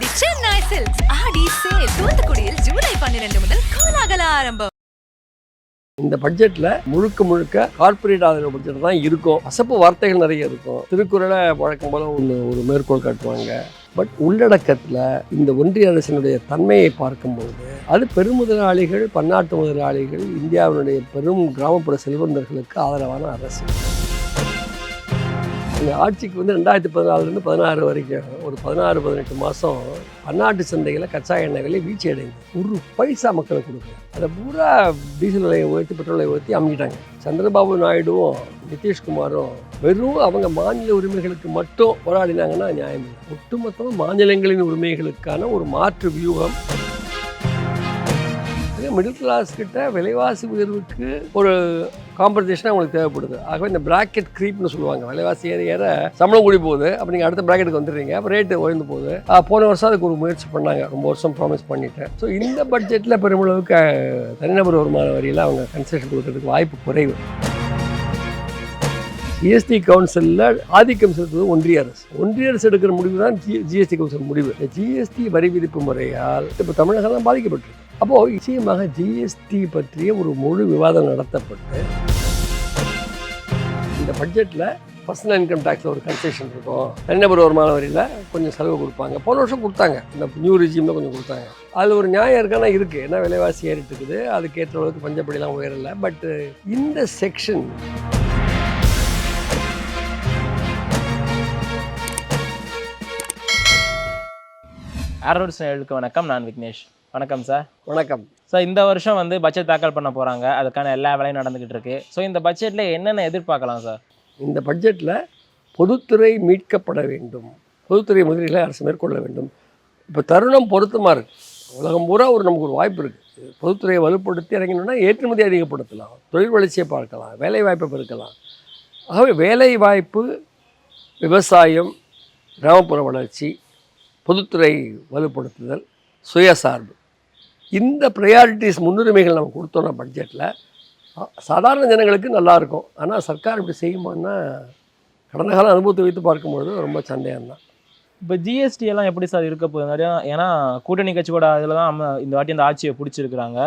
The Chennai Silks Aadi sale தூத்துக்குடியில் July பன்னிரண்டு முதல் கோலாகல ஆரம்பம். இந்த பட்ஜெட்டில் முழுக்க முழுக்க கார்ப்பரேட் ஆதரவு பட்ஜெட் தான் இருக்கும். அசப்பு வார்த்தைகள் நிறைய இருக்கும். திருக்குறளை வழக்கம் போல ஒன்று ஒரு மேற்கோள் காட்டுவாங்க. பட் உள்ளடக்கத்தில் இந்த ஒன்றிய அரசினுடைய தன்மையை பார்க்கும்போது அது பெருமுதலாளிகள் பன்னாட்டு முதலாளிகள் இந்தியாவினுடைய பெரும் கிராமப்புற செல்வந்தர்களுக்கு ஆதரவான அரசு. இந்த ஆட்சிக்கு வந்து ரெண்டாயிரத்தி பதினாலுலேருந்து பதினாறு வரைக்கும் ஒரு பதினாறு பதினெட்டு மாதம் பன்னாட்டு சந்தைகளில் கச்சா எண்ணெய் விலை வீழ்ச்சி அடைந்து ஒரு பைசா மக்களுக்கு கொடுக்கல. அதை பூரா டீசல் விலையை உயர்த்தி பெட்ரோல் விலையை உயர்த்தி அமைஞ்சிட்டாங்க சந்திரபாபு நாயுடுவும் நிதிஷ்குமாரும் வெறும் அவங்க மாநில உரிமைகளுக்கு மட்டும் போராடினாங்கன்னா நியாயம் இல்லை. ஒட்டுமொத்தமாக மாநிலங்களின் உரிமைகளுக்கான ஒரு மாற்று வியூகம். மிடில் கிளாஸ் கிட்ட விலைவாசி உயர்வுக்கு ஒரு காம்பன்சேஷன் அவங்களுக்கு தேவைப்படுது. ஆகவே இந்த பிராக்கெட் க்ரீப்னு சொல்லுவாங்க. விலைவாசி ஏற ஏற சம்பளம் கூடி போகுது. அப்போ நீங்கள் அடுத்த பிராக்கெட்டுக்கு வந்துடுறீங்க. அப்போ ரேட்டு உயர்ந்து போகுது. போன வருஷம் அதுக்கு ஒரு முயற்சி பண்ணாங்க. ரொம்ப வருஷம் ப்ராமிஸ் பண்ணிட்டேன் ஸோ இந்த பட்ஜெட்டில் பெருமளவுக்கு தனிநபர் வருமான வரியில் அவங்க கன்செஷன் கொடுக்கறதுக்கு வாய்ப்பு குறைவு. ஜிஎஸ்டி கவுன்சிலில் ஆதிக்கம் செலுத்துவது ஒன்றிய அரசு. ஒன்றிய அரசு எடுக்கிற முடிவு தான் ஜி ஜிஎஸ்டி கவுன்சில் முடிவு. இந்த ஜிஎஸ்டி வரி விதிப்பு முறையால் இப்போ தமிழகம் தான் பாதிக்கப்பட்டிருக்கு. அப்போது நிச்சயமாக ஜிஎஸ்டி பற்றிய ஒரு முழு விவாதம் நடத்தப்பட்டு இந்த பட்ஜெட்டில் பர்சனல் இன்கம் டேக்ஸில் ஒரு கன்செஷன் இருக்கும். தனிநபர் வருமான வரியில் கொஞ்சம் செலவு கொடுப்பாங்க. போன வருஷம் கொடுத்தாங்க. இந்த நியூ ரிஜிமில் கொஞ்சம் கொடுத்தாங்க. அதில் ஒரு நியாயம் இருக்கானா இருக்குது ஏன்னா விலைவாசி ஏறிட்டு இருக்குது. அதுக்கேற்ற அளவுக்கு பஞ்சப்படிலாம் உயரலை. பட் இந்த செக்ஷன் ஆரோட் சேனலுக்கு வணக்கம். நான் விக்னேஷ். வணக்கம் சார். வணக்கம். ஸோ இந்த வருஷம் வந்து பட்ஜெட் தாக்கல் பண்ண போகிறாங்க அதுக்கான எல்லா வேலையும் நடந்துக்கிட்டு இருக்கு. ஸோ இந்த பட்ஜெட்டில் என்னென்ன எதிர்பார்க்கலாம் சார்? இந்த பட்ஜெட்டில் பொதுத்துறை மீட்கப்பட வேண்டும். பொதுத்துறை முதலீடுகளை அரசு மேற்கொள்ள வேண்டும். இப்போ தருணம் பொருத்தமாக இருக்கு. உலகம் பூரா ஒரு நமக்கு ஒரு வாய்ப்பு இருக்குது பொதுத்துறையை வலுப்படுத்தி இறங்கினோம்னா ஏற்றுமதி அதிகப்படுத்தலாம். தொழில் வளர்ச்சியை பார்க்கலாம். வேலை வாய்ப்பை பெருக்கலாம். ஆகவே வேலை வாய்ப்பு விவசாயம் கிராமப்புற வளர்ச்சி பொதுத்துறை வலுப்படுத்துதல் சுயசார்பு. இந்த ப்ரையாரிட்டிஸ் முன்னுரிமைகள் நம்ம கொடுத்தோம்னா பட்ஜெட்டில் சாதாரண ஜனங்களுக்கு நல்லாயிருக்கும் ஆனால் சர்க்கார் இப்படி செய்யுமான்னா கடந்த கால அனுபவத்தை வைத்து பார்க்கும்பொழுது ரொம்ப சந்தேகம் தான் இப்போ ஜிஎஸ்டி எல்லாம் எப்படி சார் இருக்க போகுது? நிறையா ஏன்னா கூட்டணி கட்சியோட இதில் தான் இந்த வாட்டி அந்த ஆட்சியை பிடிச்சிருக்கிறாங்க.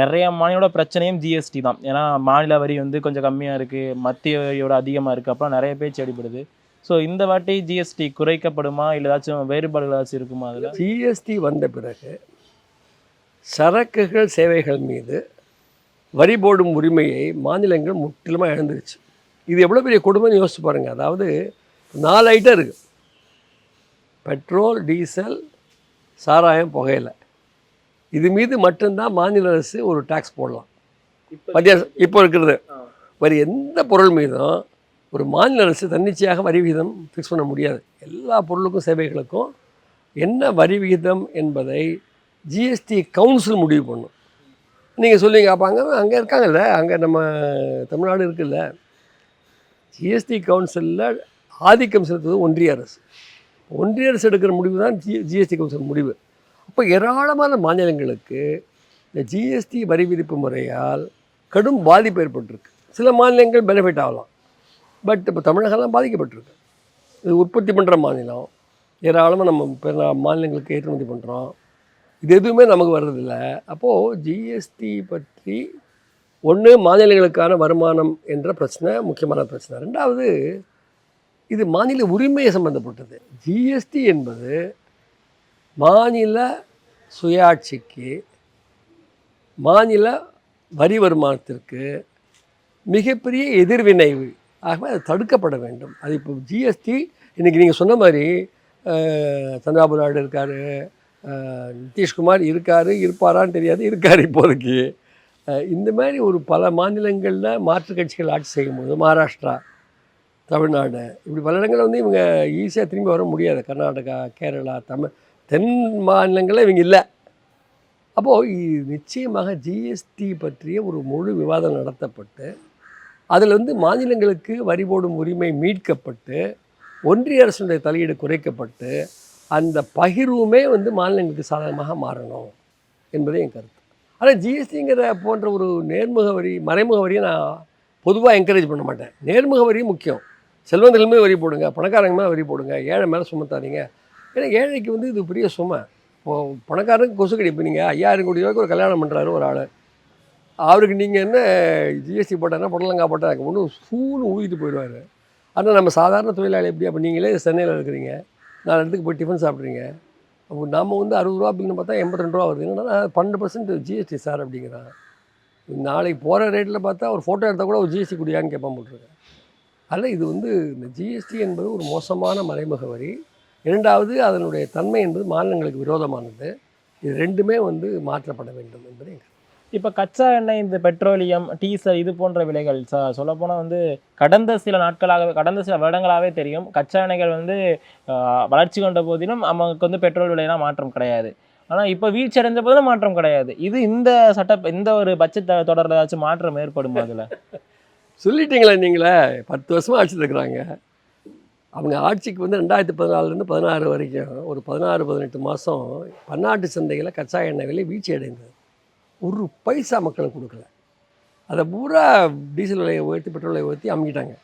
நிறைய மாநிலோட பிரச்சனையும் ஜிஎஸ்டி தான். ஏன்னா மாநில வரி வந்து கொஞ்சம் கம்மியாக இருக்குது மத்திய வரியோட அதிகமாக இருக்குது அப்புறம் நிறைய பேச்சு அடிபடுது. ஸோ இந்த வாட்டி ஜிஎஸ்டி குறைக்கப்படுமா? இல்லை ஏதாச்சும் வேறுபாடுகள் ஏதாச்சும் இருக்குமா அதில்? ஜிஎஸ்டி வந்த பிறகு சரக்குகள் சேவைகள் மீது வரி போடும் உரிமையை மாநிலங்கள் முற்றிலுமாக இழந்துருச்சு. இது எவ்வளோ பெரிய கொடுமைன்னு யோசிச்சு பாருங்கள் அதாவது நாலு ஐட்டம் இருக்குது பெட்ரோல் டீசல் சாராயம் புகையிலை. இது மீது மட்டும்தான் மாநில அரசு ஒரு டாக்ஸ் போடலாம். மத்திய அரசு இப்போ இருக்கிறது. வேறு எந்த பொருள் மீதும் ஒரு மாநில அரசு தன்னிச்சையாக வரி விகிதம் ஃபிக்ஸ் பண்ண முடியாது. எல்லா பொருளுக்கும் சேவைகளுக்கும் என்ன வரி விகிதம் என்பதை ஜிஎஸ்டி கவுன்சில் முடிவு பண்ணும். நீங்கள் சொல்லுவீங்க அப்போ அங்கே அங்கே இருக்காங்கல்ல அங்கே நம்ம தமிழ்நாடு இருக்குல்ல. ஜிஎஸ்டி கவுன்சிலில் ஆதிக்கம் செலுத்துவது ஒன்றிய அரசு. ஒன்றிய அரசு எடுக்கிற முடிவு தான் ஜி ஜிஎஸ்டி கவுன்சில் முடிவு. அப்போ ஏராளமான மாநிலங்களுக்கு இந்த ஜிஎஸ்டி வரி விதிப்பு முறையால் கடும் பாதிப்பு ஏற்பட்டிருக்கு. சில மாநிலங்கள் பெனிஃபிட் ஆகலாம். பட் இப்போ தமிழகம்லாம் பாதிக்கப்பட்டிருக்கு. இது உற்பத்தி பண்ணுற மாநிலம். ஏராளமாக நம்ம பிற மாநிலங்களுக்கு ஏற்றுமதி பண்ணுறோம் இது எதுவுமே நமக்கு வர்றதில்ல. அப்போது ஜிஎஸ்டி பற்றி ஒன்று மாநிலங்களுக்கான வருமானம் என்ற பிரச்சனை முக்கியமான பிரச்சனை. ரெண்டாவது இது மாநில உரிமையை சம்மந்தப்பட்டது ஜிஎஸ்டி என்பது மாநில சுயாட்சிக்கு மாநில வரி வருமானத்திற்கு மிகப்பெரிய எதிர்வினை ஆகவே அது தடுக்கப்பட வேண்டும். அது இப்போ ஜிஎஸ்டி இன்றைக்கி நீங்கள் சொன்ன மாதிரி சந்திராபு நாயுடு இருக்கார் நிதிஷ்குமார் இருக்கார் இருப்பாரான்னு தெரியாது இருக்கார் இப்போதைக்கு. இந்த மாதிரி ஒரு பல மாநிலங்களில் மாற்றுக் கட்சிகள் ஆட்சி செய்யும்போது மகாராஷ்டிரா தமிழ்நாடு இப்படி பல இடங்களில் வந்து இவங்க ஈஸியாக திரும்பி வர முடியாது. கர்நாடகா கேரளா தமிழ் தென் மாநிலங்களில் இவங்க இல்லை. அப்போது நிச்சயமாக ஜிஎஸ்டி பற்றிய ஒரு முழு விவாதம் நடத்தப்பட்டு அதில் வந்து மாநிலங்களுக்கு வரி போடும் உரிமை மீட்கப்பட்டு ஒன்றிய அரசுடைய தலையீடு குறைக்கப்பட்டு அந்த பகிர்வுமே வந்து மாநிலங்களுக்கு சாதகமாக மாறணும் என்பதே என் கருத்து. ஆனால் ஜிஎஸ்டிங்கிற போன்ற ஒரு நேர்முக வரி மறைமுக வரியை நான் பொதுவாக என்கரேஜ் பண்ண மாட்டேன். நேர்முக வரி முக்கியம். செல்வந்தர்களுமே வரி போடுங்க பணக்காரங்க மேலே வரி போடுங்க ஏழை மேலே சுமத்தாதீங்க. ஏன்னா ஏழைக்கு வந்து இது பெரிய சுமை. இப்போது பணக்காரனுக்கு கொசு இப்போ நீங்கள் ஐயாயிரம் கோடி ரூபாய்க்கு ஒரு கல்யாணம் பண்ணுறாரு ஒரு ஆள். அவருக்கு நீங்கள் என்ன ஜிஎஸ்டி போட்டாருன்னா புடலங்காய் போட்டால் ஒன்று சூன்னு ஊதிட்டு போயிடுவார். ஆனால் நம்ம சாதாரண தொழிலாளி எப்படி அப்போ நீங்களே சென்னையில் இருக்கிறீங்க. நாலு இடத்துக்கு போய் டிஃபன் சாப்பிட்றீங்க. அப்போ நம்ம வந்து அறுபது ரூபா பில்னு பார்த்தா எண்பத்தி ரெண்டு ரூபா வருது. என்னன்னா பன்னெண்டு பர்சன்ட் ஜிஎஸ்டி சார் அப்படிங்கிறான். நாளைக்கு போகிற ரேட்டில் பார்த்தா ஒரு ஃபோட்டோ எடுத்தால் கூட ஒரு ஜிஎஸ்டி குடியான்னு கேட்பான் போட்டிருக்கேன் அதில் இது வந்து இந்த ஜிஎஸ்டி என்பது ஒரு மோசமான மறைமுக வரி இரண்டாவது அதனுடைய தன்மை என்பது மாநிலங்களுக்கு விரோதமானது. இது ரெண்டுமே வந்து மாற்றப்பட வேண்டும் என்பது எங்கள் இப்போ கச்சா எண்ணெய் இந்த பெட்ரோலியம் டீசல் இது போன்ற விலைகள். ச சொல்லப்போனால் வந்து கடந்த சில நாட்களாகவே கடந்த சில வருடங்களாகவே தெரியும். கச்சா எண்ணெய்கள் வந்து வளர்ச்சி கொண்ட போதிலும் நமக்கு வந்து பெட்ரோல் விலையெல்லாம் மாற்றம் கிடையாது. ஆனால் இப்போ வீழ்ச்சி அடைஞ்ச போதிலும் மாற்றம் கிடையாது. இது இந்த சட்ட இந்த ஒரு பட்ஜெட் தொடரில் ஏதாச்சும் மாற்றம் ஏற்படும் அதில்? சொல்லிட்டீங்களே நீங்களே. பத்து வருஷமாக ஆட்சி இருக்கிறாங்க அவங்க ஆட்சிக்கு வந்து ரெண்டாயிரத்தி பதினாலுலேருந்து பதினாறு வரைக்கும் ஒரு பதினாறு பதினெட்டு மாதம் பன்னாட்டு சந்தையில் கச்சா எண்ணெய் விலை வீழ்ச்சி அடைந்தது ஒரு பைசா மக்களுக்கு கொடுக்கல. அதை பூரா டீசல் விலையை உயர்த்தி பெட்ரோல் விலையை உயர்த்தி அமுக்கிட்டாங்க.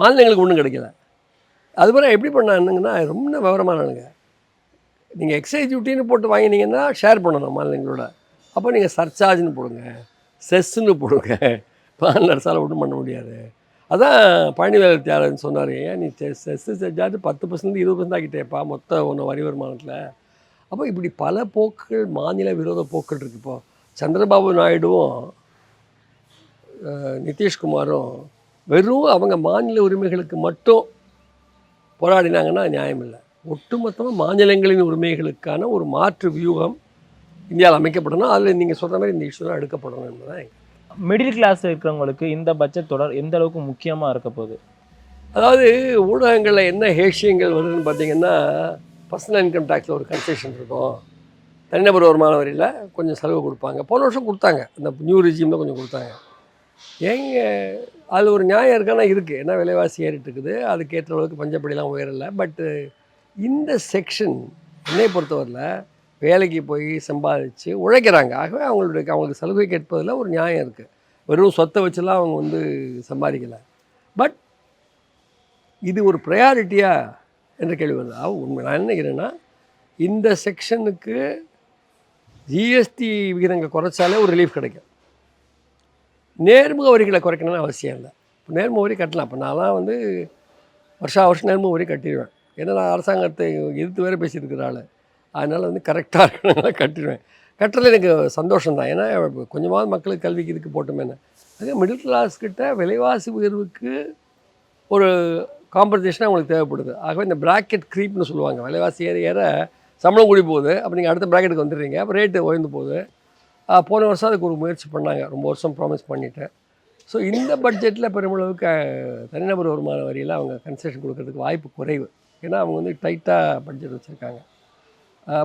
மாநிலங்களுக்கு ஒன்றும் கிடைக்கல. அதுபோல் எப்படி பண்ணானுங்கன்னா ரொம்ப விவரமானானுங்க நீங்கள் எக்ஸைஸ் டியூட்டின்னு போட்டு வாங்கினீங்கன்னா ஷேர் பண்ணணும் மாநிலங்களோட. அப்போ நீங்கள் சர்ச்சார்ஜ்னு போடுங்க. செஸ்ன்னு போடுங்க. மாநில அரசால் ஒன்றும் பண்ண முடியாது. அதான் பழனிவேல தியாகன் சொன்னார் ஏன் நீ செஸ் செஸ் செஞ்சாது பத்து பர்சன்ட் இருபது பர்சன்ட் ஆகிட்டேப்பா மொத்த ஒன்று வரி வருமானத்தில்? அப்போ இப்படி பல போக்குகள் மாநில விரோத போக்குகள் இருக்குது இப்போ. சந்திரபாபு நாயுடுவும் நிதிஷ்குமாரும் வெறும் அவங்க மாநில உரிமைகளுக்கு மட்டும் போராடினாங்கன்னா நியாயம் இல்லை ஒட்டுமொத்தமாக மாநிலங்களின் உரிமைகளுக்கான ஒரு மாற்று வியூகம் இந்தியாவில் அமைக்கப்படணும். அதில் நீங்கள் சொல்கிற மாதிரி இந்த இஷ்யூலாம் எடுக்கப்படணும் என்பதுதான் மிடில் கிளாஸ் இருக்கிறவங்களுக்கு இந்த பட்ஜெட் தொடர் எந்த அளவுக்கு முக்கியமாக இருக்க போகுது? அதாவது ஊடகங்களில் என்ன ஹேஷியங்கள் வருதுன்னு பார்த்தீங்கன்னா பர்சனல் இன்கம் டேக்ஸில் ஒரு கன்செஷன் இருக்கும். தனிநபர் வருமான வரியில் கொஞ்சம் செலவு கொடுப்பாங்க. போன வருஷம் கொடுத்தாங்க. அந்த நியூ ரிஜிமில் கொஞ்சம் கொடுத்தாங்க. ஏங்க அதில் ஒரு நியாயம் இருக்கானா இருக்குது ஏன்னா விலைவாசி ஏறிட்டு இருக்குது. அதுக்கேற்ற அளவுக்கு பஞ்சப்படிலாம் உயரலை. பட்டு இந்த செக்ஷன் என்னை பொறுத்தவரையில் வேலைக்கு போய் சம்பாதிச்சு உழைக்கிறாங்க. ஆகவே அவங்களுடைய அவங்களுக்கு சலுகை கேட்பதில் ஒரு நியாயம் இருக்குது வெறும் சொத்தை வச்சுலாம் அவங்க வந்து சம்பாதிக்கலை. பட் இது ஒரு ப்ரையாரிட்டியா என்ற கேள்வி வருது. உண்மை. நான் என்ன நினைக்கிறேன்னா இந்த செக்ஷனுக்கு ஜிஎஸ்டி விகிதங்களை குறைச்சாலே ஒரு ரிலீஃப் கிடைக்கும். நேர்முக வரிகளை குறைக்கணும்னு அவசியம் இல்லை. இப்போ நேர்முக வரி கட்டலாம். இப்போ நான்லாம் வந்து வருஷா வருஷம் நேர்முக வரி கட்டிடுவேன். ஏன்னா நான் அரசாங்கத்தை எதிர்த்து வேறு பேசியிருக்கிற ஆள். அதனால் வந்து கரெக்டாக இருக்கணும் கட்டிடுவேன். கட்டுறது எனக்கு சந்தோஷம் தான். ஏன்னா கொஞ்சமாவது மக்களுக்கு கல்விக்கு இதுக்கு போட்டோமேன்னு அதே மிடில் கிளாஸ் கிட்ட விலைவாசி உயர்வுக்கு ஒரு காம்பன்சேஷனாக அவங்களுக்கு தேவைப்படுது. ஆகவே இந்த பிராக்கெட் க்ரீப்னு சொல்லுவாங்க. விலைவாசி ஏற ஏற சம்பளம் கூடி போகுது. அப்போ நீங்கள் அடுத்த ப்ராக்கெட்டுக்கு வந்துடுறீங்க. அப்போ ரேட்டு உயர்ந்து போகுது. போன வருஷம் அதுக்கு ஒரு முயற்சி பண்ணாங்க. ரொம்ப வருஷம் ப்ராமிஸ் பண்ணிவிட்டு ஸோ இந்த பட்ஜெட்டில் பெருமளவுக்கு தனிநபர் வருமான வரியில் அவங்க கன்செஷன் கொடுக்கறதுக்கு வாய்ப்பு குறைவு. ஏன்னா அவங்க வந்து டைட்டாக பட்ஜெட் வச்சுருக்காங்க.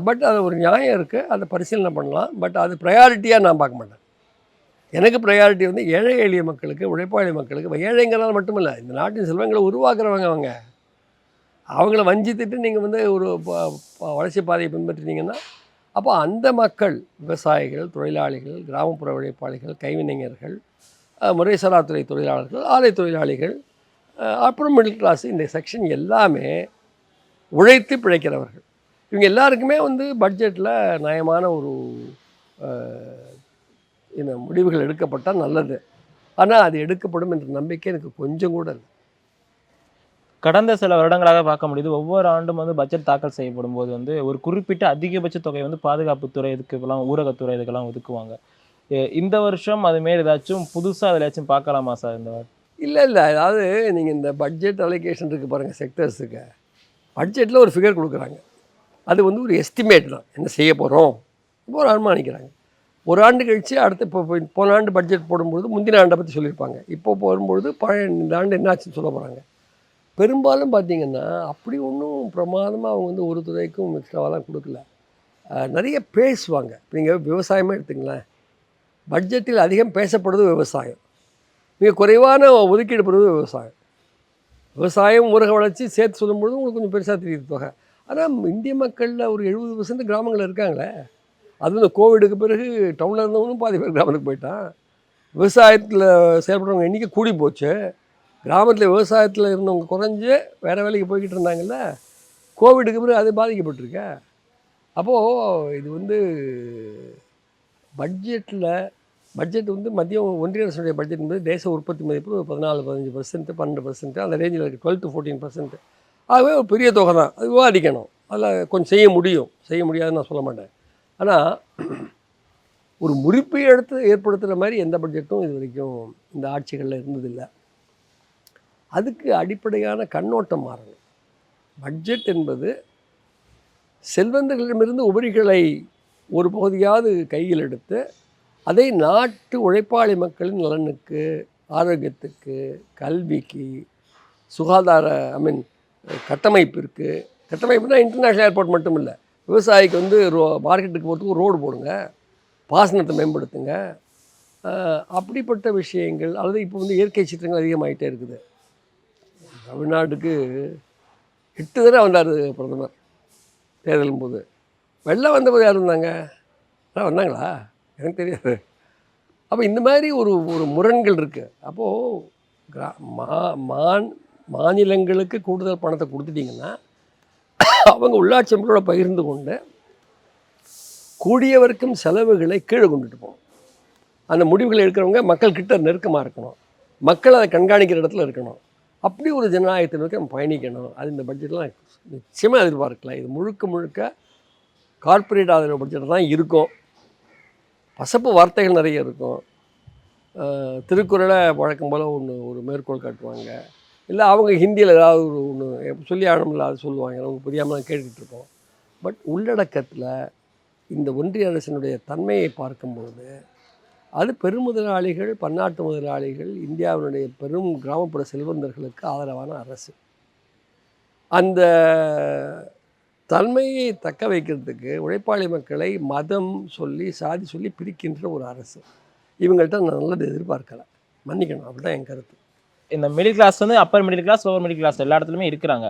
பட் அது ஒரு நியாயம் இருக்குது அதை பரிசீலனை பண்ணலாம். பட் அது ப்ரையாரிட்டியாக நான் பார்க்க மாட்டேன். எனக்கு ப்ரையாரிட்டி வந்து ஏழை எளிய மக்களுக்கு உழைப்பாளி மக்களுக்கு ஏழைங்கிறனால மட்டும் இல்லை இந்த நாட்டின் செல்வங்களை உருவாக்குறவங்க அவங்க. அவங்கள வஞ்சித்துட்டு நீங்கள் வந்து ஒரு ப- வளர்ச்சி பாதையை பின்பற்றினீங்கன்னா அப்போ அந்த மக்கள் விவசாயிகள் தொழிலாளிகள் கிராமப்புற உழைப்பாளிகள் கைவினைஞர்கள் முறைசாராத்துறை தொழிலாளர்கள் ஆலை தொழிலாளிகள் அப்புறம் மிடில் கிளாஸ் இந்த செக்ஷன் எல்லாமே உழைத்து பிழைக்கிறவர்கள். இவங்க எல்லாருக்குமே வந்து பட்ஜெட்டில் நயமான ஒரு இந்த முடிவுகள் எடுக்கப்பட்டால் நல்லது. ஆனால் அது எடுக்கப்படும் என்ற நம்பிக்கை எனக்கு கொஞ்சம் கூட இல்லை. கடந்த சில வருடங்களாக பார்க்க முடியுது. ஒவ்வொரு ஆண்டும் வந்து பட்ஜெட் தாக்கல் செய்யப்படும் போது வந்து ஒரு குறிப்பிட்ட அதிகபட்ச தொகை வந்து பாதுகாப்புத்துறை இதுக்கெல்லாம் ஊரகத்துறை இதுக்கெல்லாம் ஒதுக்குவாங்க. இந்த வருஷம் அது மாரி ஏதாச்சும் புதுசாக அதில் ஏதாச்சும் பார்க்கலாமா சார் இந்த இல்லை இல்லை. அதாவது நீங்கள் இந்த பட்ஜெட் அலோகேஷன் இருக்குது பாருங்கள் செக்டர்ஸுக்கு பட்ஜெட்டில் ஒரு ஃபிகர் கொடுக்குறாங்க. அது வந்து ஒரு எஸ்டிமேட் தான். என்ன செய்ய போகிறோம் இப்போ ஒரு அனுமானிக்கிறாங்க. ஒரு ஆண்டு கழித்து அடுத்து இப்போ இப்போ போன ஆண்டு பட்ஜெட் போடும்பொழுது முந்தின ஆண்டை பற்றி சொல்லியிருப்பாங்க. இப்போ போடும்பொழுது பழைய இந்த ஆண்டு என்னாச்சுன்னு சொல்ல போகிறாங்க பெரும்பாலும் பார்த்தீங்கன்னா அப்படி ஒன்றும் பிரமாதமாக அவங்க வந்து ஒரு துறைக்கும் எக்ஸ்ட்ராவெல்லாம் கொடுக்கல. நிறைய பேசுவாங்க. இப்போ நீங்கள் விவசாயமே எடுத்துங்களேன். பட்ஜெட்டில் அதிகம் பேசப்படுவது விவசாயம். மிக குறைவான ஒதுக்கீடு பெறுவது விவசாயம். விவசாயம் ஊரக வளர்ச்சி சேர்த்து சொல்லும்பொழுது உங்களுக்கு கொஞ்சம் பெருசாக தெரியுது தொகை. ஆனால் இந்திய மக்களில் ஒரு எழுபது பர்சன்ட் கிராமங்களில் இருக்காங்களே. அது இந்த கோவிடுக்கு பிறகு டவுனில் இருந்தவனும் பாதி பேர் கிராமத்துக்கு போயிட்டான். விவசாயத்தில் செயல்படுறவங்க எண்ணிக்கை கூடி போச்சு. கிராமத்தில் விவசாயத்தில் இருந்தவங்க குறைஞ்சு வேறு வேலைக்கு போய்கிட்டு இருந்தாங்கல்ல கோவிடுக்கு பிறகு அது பாதிக்கப்பட்டிருக்க. அப்போது இது வந்து பட்ஜெட்டில் பட்ஜெட் வந்து மத்திய ஒன்றிய அரசுடைய பட்ஜெட் என்பது தேச உற்பத்தி மதிப்பு ஒரு பதினாலு பதினஞ்சு பர்சன்ட் பன்னெண்டு பர்சன்ட் அந்த ரேஞ்சில் இருக்குது டுவெல் டு ஃபோர்டீன் பர்சன்ட் ஆகவே ஒரு பெரிய தொகை தான். அது விவாதிக்கணும். அதில் கொஞ்சம் செய்ய முடியும். செய்ய முடியாதுன்னு நான் சொல்ல மாட்டேன். ஆனால் ஒரு முறிப்பை எடுத்து ஏற்படுத்துகிற மாதிரி எந்த பட்ஜெட்டும் இது வரைக்கும் இந்த ஆட்சிகளில் இருந்ததில்லை. அதுக்கு அடிப்படையான கண்ணோட்டம் மாறணும். பட்ஜெட் என்பது செல்வந்தர்களிடமிருந்து உபரிகளை ஒரு பகுதியாவது கையில் எடுத்து அதை நாட்டு உழைப்பாளி மக்களின் நலனுக்கு ஆரோக்கியத்துக்கு கல்விக்கு சுகாதார ஐ மீன் கட்டமைப்பிற்கு கட்டமைப்புனா இன்டர்நேஷ்னல் ஏர்போர்ட் மட்டும் இல்லை விவசாயிக்கு வந்து ரோ மார்க்கெட்டுக்கு போகிறதுக்கு ரோடு போடுங்க பாசனத்தை மேம்படுத்துங்க. அப்படிப்பட்ட விஷயங்கள் அல்லது இப்போ வந்து இயற்கை சீற்றங்கள் அதிகமாகிட்டே இருக்குது. தமிழ்நாட்டுக்கு எட்டு தடவை வந்தார் பிரதமர் தேர்தலும் போது. வெள்ளம் வந்தபோது யார் இருந்தாங்க எல்லாம் வந்தாங்களா? எனக்கு தெரியாது. அப்போ இந்த மாதிரி ஒரு ஒரு முரண்கள் இருக்குது அப்போது கிரா மா மான் மாநிலங்களுக்கு கூடுதல் பணத்தை கொடுத்துட்டிங்கன்னா அவங்க உள்ளாட்சி அமைப்போட பகிர்ந்து கொண்டு கூடியவர்க்கும் செலவுகளை கீழே கொண்டுட்டு போகணும். அந்த முடிவுகளை எடுக்கிறவங்க மக்கள்கிட்ட நெருக்கமாக இருக்கணும். மக்கள் அதை கண்காணிக்கிற இடத்துல இருக்கணும். அப்படி ஒரு ஜனநாயகத்தை நோக்கி நம்ம பயணிக்கணும். அது இந்த பட்ஜெட்லாம் நிச்சயமாக எதிர்பார்க்கலாம் இது முழுக்க முழுக்க கார்ப்பரேட் ஆதரவு பட்ஜெட் தான் இருக்கும். பசப்பு வார்த்தைகள் நிறைய இருக்கும். திருக்குறளை வழக்கம் போல் ஒன்று ஒரு மேற்கோள் காட்டுவாங்க. இல்லை அவங்க ஹிந்தியில் ஏதாவது ஒரு ஒன்று சொல்லி ஆனமில்ல அது சொல்லுவாங்க. நமக்கு புரியாமல் கேட்டுக்கிட்டு இருக்கோம். பட் உள்ளடக்கத்தில் இந்த ஒன்றிய அரசினுடைய தன்மையை பார்க்கும்போது அது பெருமுதலாளிகள் பன்னாட்டு முதலாளிகள் இந்தியாவினுடைய பெரும் கிராமப்புற செல்வந்தர்களுக்கு ஆதரவான அரசு. அந்த தன்மையை தக்க வைக்கிறதுக்கு உழைப்பாளி மக்களை மதம் சொல்லி சாதி சொல்லி பிரிக்கின்ற ஒரு அரசு. இவங்கள்ட்ட நான் நல்லது எதிர்பார்க்கலை. மன்னிக்கணும் அப்படிதான் என் கருத்து. இந்த மிடில் கிளாஸ் வந்து upper middle class lower middle class எல்லா இடத்துலையுமே இருக்கிறாங்க.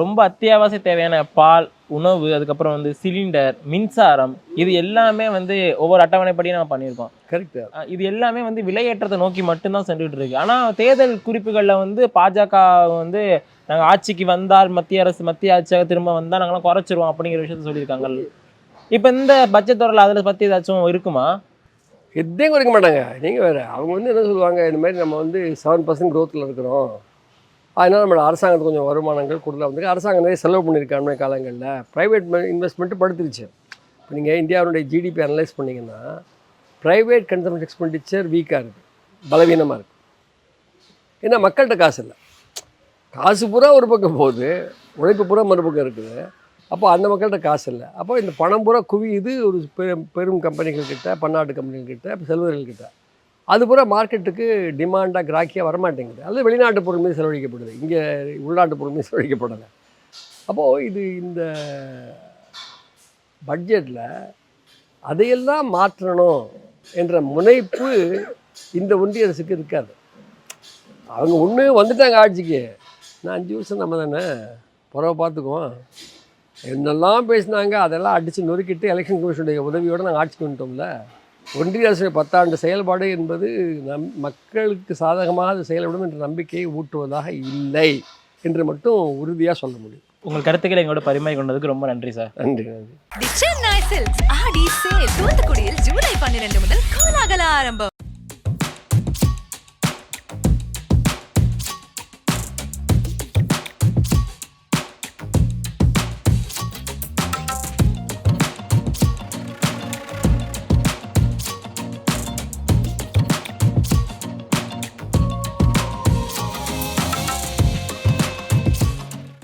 ரொம்ப அத்தியாவசிய தேவையான பால் உணவு அதுக்கப்புறம் வந்து சிலிண்டர் மின்சாரம் இது எல்லாமே வந்து ஒவ்வொரு அட்டவணைப்படியும் நம்ம பண்ணியிருக்கோம். கரெக்டு இது எல்லாமே வந்து விலையேற்றத்தை நோக்கி மட்டும்தான் சென்றுட்டு இருக்கு ஆனா தேர்தல் குறிப்புகளில் வந்து பாஜக வந்து நாங்க ஆட்சிக்கு வந்தால் மத்திய அரசு மத்திய ஆட்சியாக திரும்ப வந்தா நாங்களாம் குறைச்சிருவோம் அப்படிங்கிற விஷயத்த சொல்லியிருக்காங்க. இப்போ இந்த பட்ஜெட் தொடரில் அதில் பத்தி ஏதாச்சும் இருக்குமா? எதையும் குறைக்க மாட்டாங்க. நீங்கள் வேறு அவங்க வந்து என்ன சொல்லுவாங்க இந்த மாதிரி நம்ம வந்து செவன் பர்சன்ட் க்ரோத்தில் இருக்கிறோம். அதனால் நம்மளோட அரசாங்கத்துக்கு கொஞ்சம் வருமானங்கள் கூடுதலாக வந்து அரசாங்கம் நிறைய செலவு பண்ணியிருக்காங்க அண்மை காலங்களில். ப்ரைவேட் இன்வெஸ்ட்மெண்ட்டு படுத்துருச்சு. இப்போ நீங்கள் இந்தியாவுடைய ஜிடிபி அனலைஸ் பண்ணிங்கன்னா ப்ரைவேட் கன்சம்ஷன் எக்ஸ்பெண்டிச்சர் வீக்காக இருக்குது பலவீனமாக இருக்குது ஏன்னா மக்கள்கிட்ட காசு இல்லை. காசு பூரா ஒரு பக்கம் போகுது. உழைப்பு பூரா மறுபக்கம் இருக்குது. அப்போ அந்த மக்கள்கிட்ட காசு இல்லை. அப்போ இந்த பணம் பூரா குவியுது. ஒரு பெரும் பெரும் கம்பெனிகள்கிட்ட பன்னாட்டு கம்பெனிகள்கிட்ட செல்வர்கள்கிட்ட செல்வர்கள் அது பூரா மார்க்கெட்டுக்கு டிமாண்டாக கிராக்கியாக வரமாட்டேங்குது. அது வெளிநாட்டு பொருள் மீது செலவழிக்கப்படுது. இங்கே உள்நாட்டு பொருள் மீது செலவழிக்கப்படலை. அப்போது இது இந்த பட்ஜெட்டில் அதையெல்லாம் மாற்றணும் என்ற முனைப்பு இந்த ஒன்றிய அரசுக்கு இருக்காது. அவங்க ஒன்று வந்துட்டாங்க ஆட்சிக்கு. நான் அஞ்சு வருஷம் நம்ம தானே. புறவை பார்த்துக்குவோம். என்னெல்லாம் பேசினாங்க அதெல்லாம் அடித்து நொறுக்கிட்டு எலெக்ஷன் கமிஷனுடைய உதவியோடு நாங்கள் ஆட்சிக்கு வந்துட்டோம்ல. ஒன்றிய அரசுடைய பத்தாண்டு செயல்பாடு என்பது நம் மக்களுக்கு சாதகமாக அது செயல்படும் என்ற நம்பிக்கையை ஊட்டுவதாக இல்லை என்று மட்டும் உறுதியாக சொல்ல முடியும். உங்கள் கருத்துக்களை எங்களோட பரிமாறி கொண்டதுக்கு ரொம்ப நன்றி சார். நன்றி. நன்றி the Chennai Silks Aadi sale தூத்துக்குடியில் ஜூலை பன்னிரண்டு முதல் கோலாகல ஆரம்பம்.